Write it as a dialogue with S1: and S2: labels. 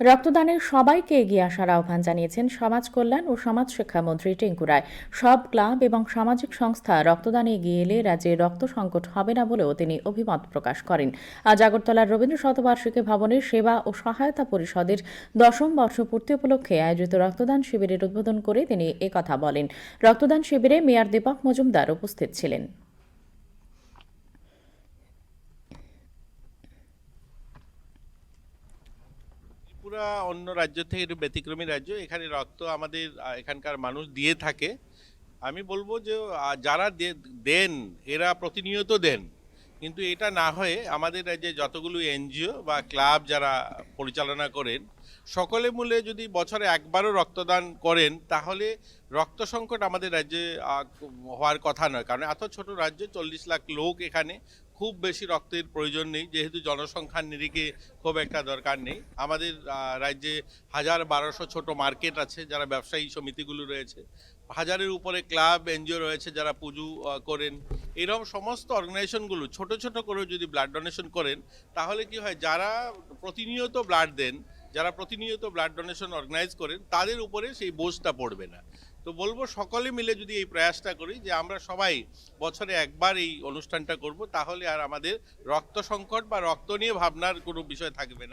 S1: রক্তদানের সবাইকে এগিয়ে আসার আহ্বান জানিয়েছেন সমাজ কল্যাণ ও সমাজ শিক্ষামন্ত্রী টিঙ্কু রায়। সব ক্লাব এবং সামাজিক সংস্থা রক্তদানে এগিয়ে এলে রাজ্যে রক্ত সংকট হবে না বলেও তিনি অভিমত প্রকাশ করেন। আজ আগরতলার রবীন্দ্র শতবার্ষিকী ভবনের সেবা ও সহায়তা পরিষদের দশম বর্ষপূর্তি উপলক্ষে আয়োজিত রক্তদান শিবিরের উদ্বোধন করে তিনি একথা বলেন। রক্তদান শিবিরে মেয়র দীপক মজুমদার উপস্থিত ছিলেন।
S2: ত্রিপুরা অন্য রাজ্য থেকে একটু ব্যতিক্রমী রাজ্য, এখানে রক্ত আমাদের এখানকার মানুষ দিয়ে থাকে। আমি বলব যে যারা দেন, এরা প্রতিনিয়ত দেন। কিন্তু এটা না হয়ে আমাদের রাজ্যে যতগুলো এনজিও বা ক্লাব যারা পরিচালনা করেন, সকলে মূলে যদি বছরে একবারও রক্তদান করেন, তাহলে রক্ত সংকট আমাদের রাজ্যে হওয়ার কথা নয়। কারণ এত ছোট রাজ্য, চল্লিশ লাখ লোক এখানে, খুব বেশি রক্তের প্রয়োজন নেই। যেহেতু জনসংখ্যার নিরিখে খুব একটা দরকার নেই। আমাদের রাজ্যে হাজার বারোশো ছোট মার্কেট আছে, যারা ব্যবসায়ী সমিতিগুলো রয়েছে। হাজারের উপরে ক্লাব, এনজিও রয়েছে যারা পুজো করেন। এরকম সমস্ত অর্গানাইজেশনগুলো ছোট ছোট করেও যদি ব্লাড ডোনেশন করেন, তাহলে কি হয়, যারা প্রতিনিয়ত ব্লাড দেন, যারা প্রতিনিয়ত ব্লাড ডোনেশন অর্গানাইজ করেন, তাদের উপরে সেই বোঝটা পড়বে না। তো বলব সকলে মিলে যদি এই প্রয়াসটা করি যে আমরা সবাই বছরে একবার এই অনুষ্ঠানটা করব, তাহলে আর আমাদের রক্ত সংকট বা রক্ত নিয়ে ভাবনার কোনো বিষয় থাকবে না।